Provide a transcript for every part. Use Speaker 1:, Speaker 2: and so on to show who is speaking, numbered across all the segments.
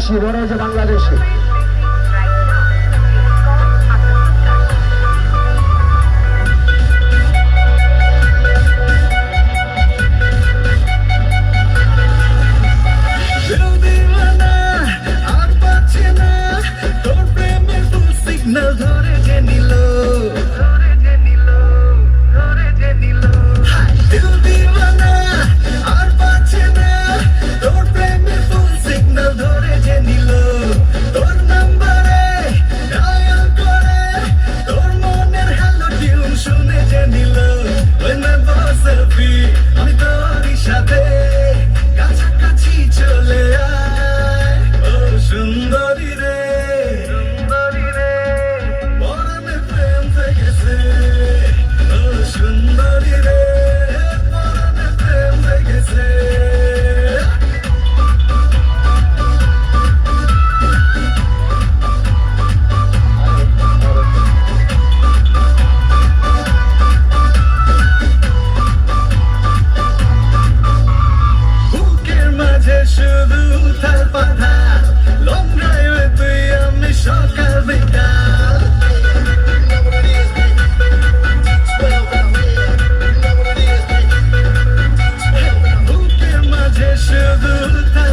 Speaker 1: প্রবাসী বড় যে বাংলাদেশে।
Speaker 2: yaşadık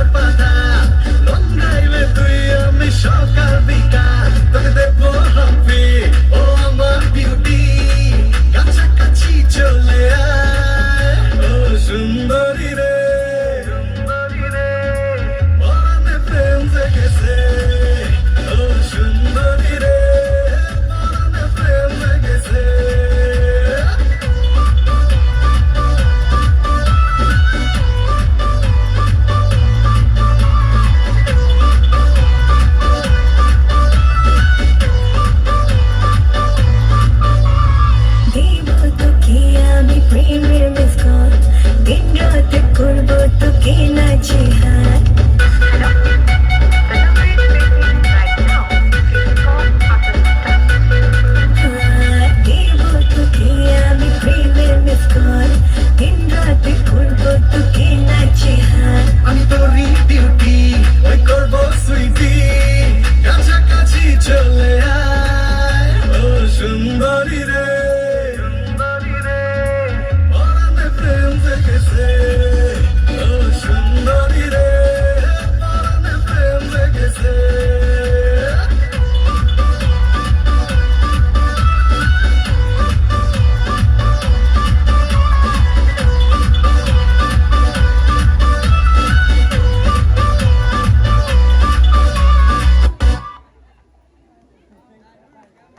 Speaker 3: দেব তোকে আমি প্রেমের মিস কল দিন রাত করব তোকে না